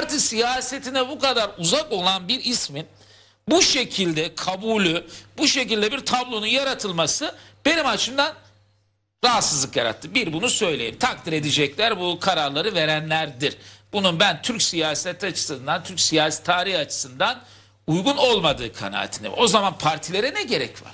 Parti siyasetine bu kadar uzak olan bir ismin bu şekilde kabulü, bu şekilde bir tablonun yaratılması benim açımdan rahatsızlık yarattı. Bir bunu söyleyeyim. Takdir edecekler bu kararları verenlerdir. Bunun ben Türk siyaset açısından, Türk siyasi tarihi açısından uygun olmadığı kanaatindeyim. O zaman partilere ne gerek var?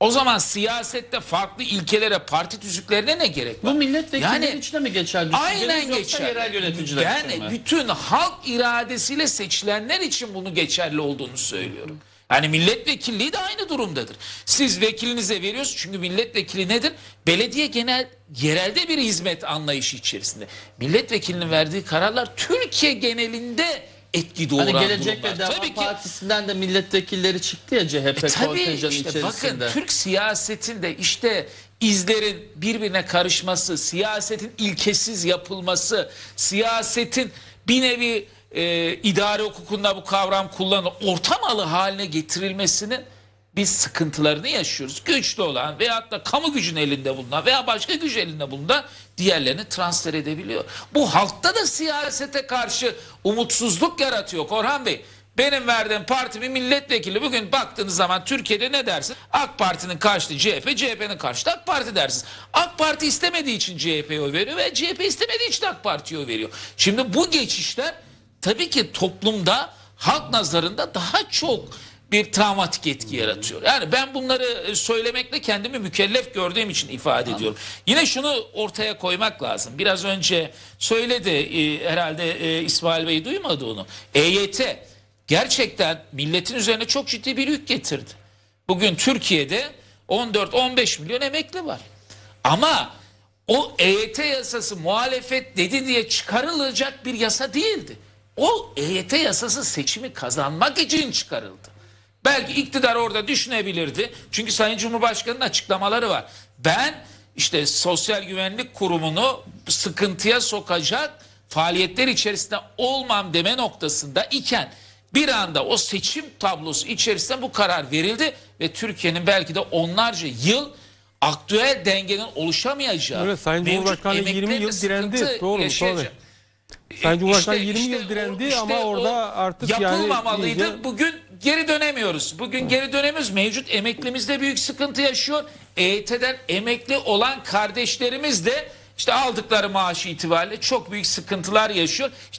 O zaman siyasette farklı ilkelere, parti tüzüklerine ne gerek var? Bu milletvekilleri Yani- için de mi geçerli? düşünceniz Aynen geçerli. yerel yöneticiler Ben mi? bütün halk iradesiyle seçilenler için bunu geçerli olduğunu söylüyorum. Yani milletvekilliği de aynı durumdadır. Siz vekilinize veriyorsunuz çünkü milletvekili nedir? Belediye genel yerelde bir hizmet anlayışı içerisinde. Milletvekilinin verdiği kararlar Türkiye genelinde etki doğuran Hani Gelecek durumlar. ve Deva Tabii ki Partisi'nden de milletvekilleri çıktı ya CHP e tabii işte içerisinde. bakın Türk siyasetinde işte izlerin birbirine karışması, siyasetin ilkesiz yapılması, siyasetin bir nevi e, idare hukukunda bu kavram kullanılıp ortam alı haline getirilmesinin biz sıkıntılarını yaşıyoruz. Güçlü olan veyahut da kamu gücünün elinde bulunan veya başka güç elinde bulunan diğerlerini transfer edebiliyor. Bu halkta da siyasete karşı umutsuzluk yaratıyor Korhan Bey. Benim verdiğim partimin milletvekili bugün baktığınız zaman Türkiye'de ne dersin? AK Parti'nin karşıtı CHP, CHP'nin karşıtı AK Parti dersiniz. AK Parti istemediği için CHP'ye oy veriyor ve CHP istemediği için AK Parti'ye oy veriyor. Şimdi bu geçişler tabii ki toplumda halk nazarında daha çok bir travmatik etki yaratıyor. Yani ben bunları e, söylemekle kendimi mükellef gördüğüm için ifade ediyorum. Yine şunu ortaya koymak lazım. Biraz önce söyledi e, herhalde e, İsmail Bey duymadı onu. EYT gerçekten milletin üzerine çok ciddi bir yük getirdi. Bugün Türkiye'de 14-15 milyon emekli var. Ama o EYT yasası muhalefet dedi diye çıkarılacak bir yasa değildi. O EYT yasası seçimi kazanmak için çıkarıldı. Belki iktidar orada düşünebilirdi. Çünkü Sayın Cumhurbaşkanı'nın açıklamaları var. Ben işte Sosyal Güvenlik Kurumu'nu sıkıntıya sokacak faaliyetler içerisinde olmam deme noktasında iken bir anda o seçim tablosu içerisinde bu karar verildi ve Türkiye'nin belki de onlarca yıl aktüel dengenin oluşamayacağı Evet, Sayın Cumhurbaşkanı 20 emeklilerin yıl direndi. Doğru, yaşayacağı- Sayın Cumhurbaşkanı İşte- 20 işte yıl direndi işte ama orada artık yani yapılmamalıydı. iyice- Bugün geri dönemiyoruz. Bugün geri dönemiyoruz. Mevcut emeklimizde büyük sıkıntı yaşıyor. EYT'den emekli olan kardeşlerimiz de işte aldıkları maaşı itibariyle çok büyük sıkıntılar yaşıyor. İşte